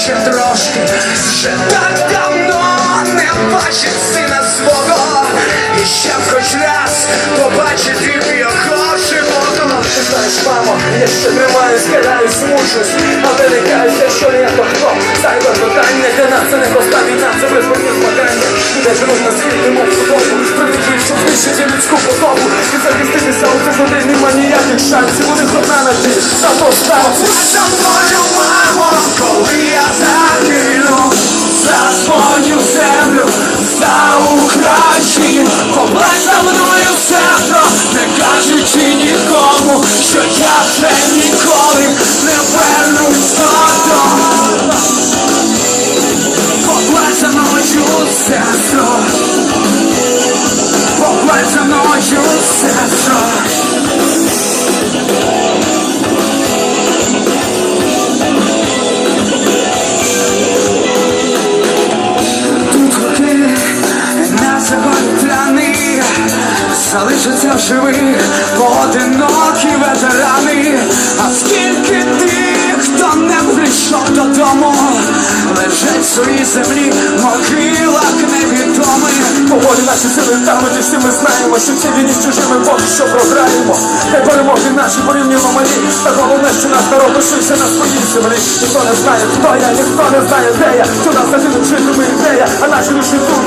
ще трошки, вже так давно не бачив сина свого, і ще б хоч раз побачити його живого. Ти знаєш, мамо, я ще тримаюсь, кидаюсь, мучусь А виникається, що я то хто Зайве питання для нас це не проста війна, це визвольні змагання Люди живуть на світі, мов судову Прилетів, щоб знищити людську подобу. І захиститися у цих людей нема ніяких шансів. У них одна надія, на повстанці За Україну, поплач за мною сестро, залишаться живих поодинокі ветерани. А скільки тих, хто не прийшов додому, лежать в своїй землі, могилах невідомих. Поволі наші сили і всі ми знаємо, що ці війні з чужими поки що програємо. Хай перемоги наші порівняно малі, та головне, що наш народ лишився на своїй землі. Ніхто не знає, хто я, ніхто не знає, де я, що нас один житиме ідея, а наші душі тут,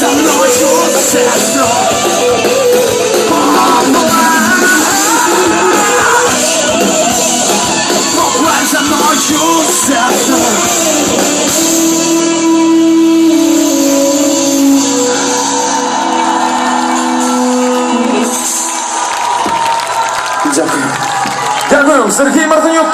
поплач мною, сестро. Поплач за мною, сестро. Дякую. Дякую, Сергій Мартинюк.